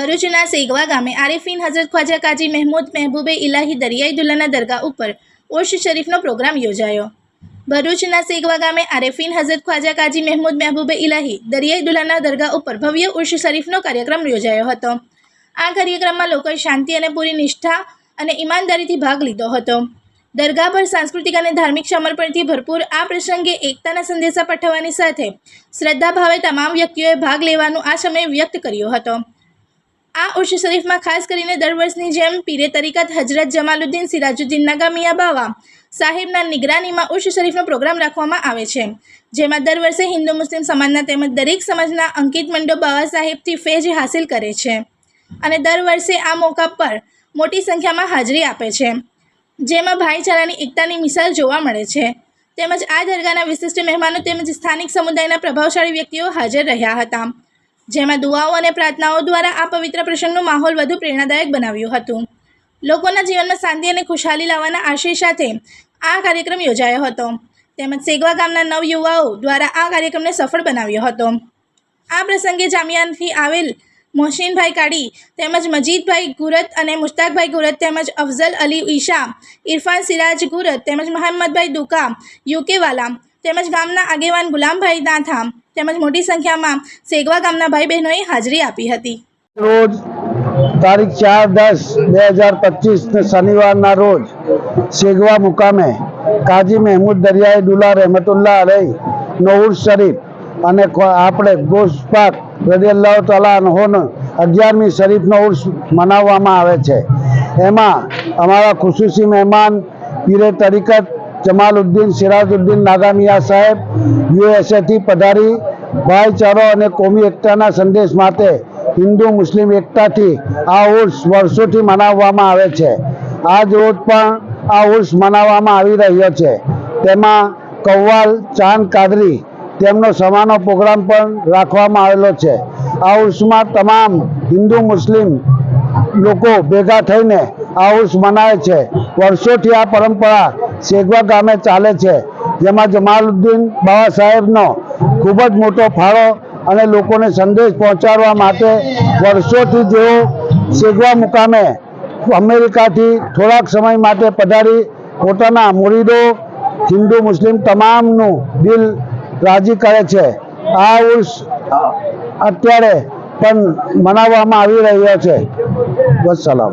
ભરૂચના સેગવા ગામે આરેફીન હઝરત ખ્વાજા કાજી મહેમૂદ મહેબૂબે ઇલાહી દરિયાઈ દુલ્લાના દરગાહ ઉપર ઉર્ષ શરીફનો પ્રોગ્રામ યોજાયો. ભરૂચના સેગવા ગામે આરેફીન હઝરત ખ્વાજા કાજી મહેમૂદ મહેબૂબે ઇલાહી દરિયાઈ દુલ્લાના દરગાહ ઉપર ભવ્ય ઉર્ષ શરીફનો કાર્યક્રમ યોજાયો હતો. આ કાર્યક્રમમાં લોકોએ શાંતિ અને પૂરી નિષ્ઠા અને ઈમાનદારીથી ભાગ લીધો હતો. દરગાહ પર સાંસ્કૃતિક અને ધાર્મિક સમર્પણથી ભરપૂર આ પ્રસંગે એકતાના સંદેશા પાઠવવાની સાથે શ્રદ્ધાભાવે તમામ વ્યક્તિઓએ ભાગ લેવાનું આ સમયે વ્યક્ત કર્યો હતો. આ ઉર્ષ શરીફમાં ખાસ કરીને દર વર્ષની જેમ પીરે તરીકત હજરત જમાલુદ્દીન સિરાજુદ્દીન નગામિયા બાવા સાહેબના નિગરાનીમાં ઉર્ષ શરીફનો પ્રોગ્રામ રાખવામાં આવે છે. જેમાં દર વર્ષે હિન્દુ મુસ્લિમ સમાજના તેમજ દરેક સમાજના અંકિત મંડો બાવા સાહેબથી ફેજ હાસિલ કરે છે અને દર વર્ષે આ મોકા પર મોટી સંખ્યામાં હાજરી આપે છે. જેમાં ભાઈચારાની એકતાની મિસાલ જોવા મળે છે. તેમજ આ દરગાહના વિશિષ્ટ મહેમાનો તેમજ સ્થાનિક સમુદાયના પ્રભાવશાળી વ્યક્તિઓ હાજર રહ્યા હતા. જેમાં દુઆઓ અને પ્રાર્થનાઓ દ્વારા આ પવિત્ર પ્રસંગનો માહોલ વધુ પ્રેરણાદાયક બનાવ્યું હતું. લોકોના જીવનમાં શાંતિ અને ખુશહાલી લાવવાના આશય સાથે આ કાર્યક્રમ યોજાયો હતો. તેમજ સેગવા ગામના નવ યુવાઓ દ્વારા આ કાર્યક્રમને સફળ બનાવ્યો હતો. આ પ્રસંગે જામિયાથી આવેલ મોહસિનભાઈ કાડી તેમજ મજીદભાઈ ગુરત અને મુશ્તાકભાઈ ગુરત તેમજ અફઝલ અલી ઈશા, ઇરફાન સિરાજ ગુરત તેમજ મહમ્મદભાઈ દુકા, યુકેવાલા તેમજ ગામના આગેવાન ગુલામભાઈ દાંથા તેમજ મોટી સંખ્યામાં સેગવા ગામના ભાઈ બહેનોએ હાજરી આપી હતી. રોજ તારીખ ચાર દસ બે હજાર પચીસ ને શનિવારના રોજ સેગવા મુકામે કાજી મહેમૂદ દરિયાઈ દુલા રહેમતુલ્લા અલહી નહુર શરીફ અને આપણે ગોશપાક રદિયલ્લાહ તાલા અનહોનો અગિયારમી શરીફનો ઉર્સ મનાવવામાં આવે છે. એમાં અમારા ખુશુસી મહેમાન પીરે તરીકત જમાલુદ્દીન સિરાજુદ્દીન નાગામિયા સાહેબ, યુએસએથી પધારી, ભાઈચારો અને કોમી એકતાના સંદેશ માટે હિન્દુ મુસ્લિમ એકતાથી આ ઉર્સ વર્ષોથી મનાવવામાં આવે છે. આજ રોજ પણ આ ઉર્સ મનાવવામાં આવી રહ્યો છે. તેમાં કવ્વાલ, ચાંદ કાદરી તેમનો સમાનો પ્રોગ્રામ પણ રાખવામાં આવેલો છે. આ ઉર્સમાં તમામ હિન્દુ મુસ્લિમ લોકો ભેગા થઈને આ ઉર્સ મનાવે છે. વર્ષોથી આ પરંપરા સેગવા ગામે ચાલે છે, જેમાં જમાલુદ્દીન બાબા સાહેબનો ખૂબ જ મોટો ફાળો અને લોકોને સંદેશ પહોંચાડવા માટે વર્ષોથી જેઓ સેગવા મુકામે અમેરિકાથી થોડાક સમય માટે પધારી પોતાના મુરીદો, હિન્દુ, મુસ્લિમ તમામનું દિલ રાજી કરે છે. આ ઉર્સ અત્યારે પણ મનાવવામાં આવી રહ્યો છે. બસ સલામ.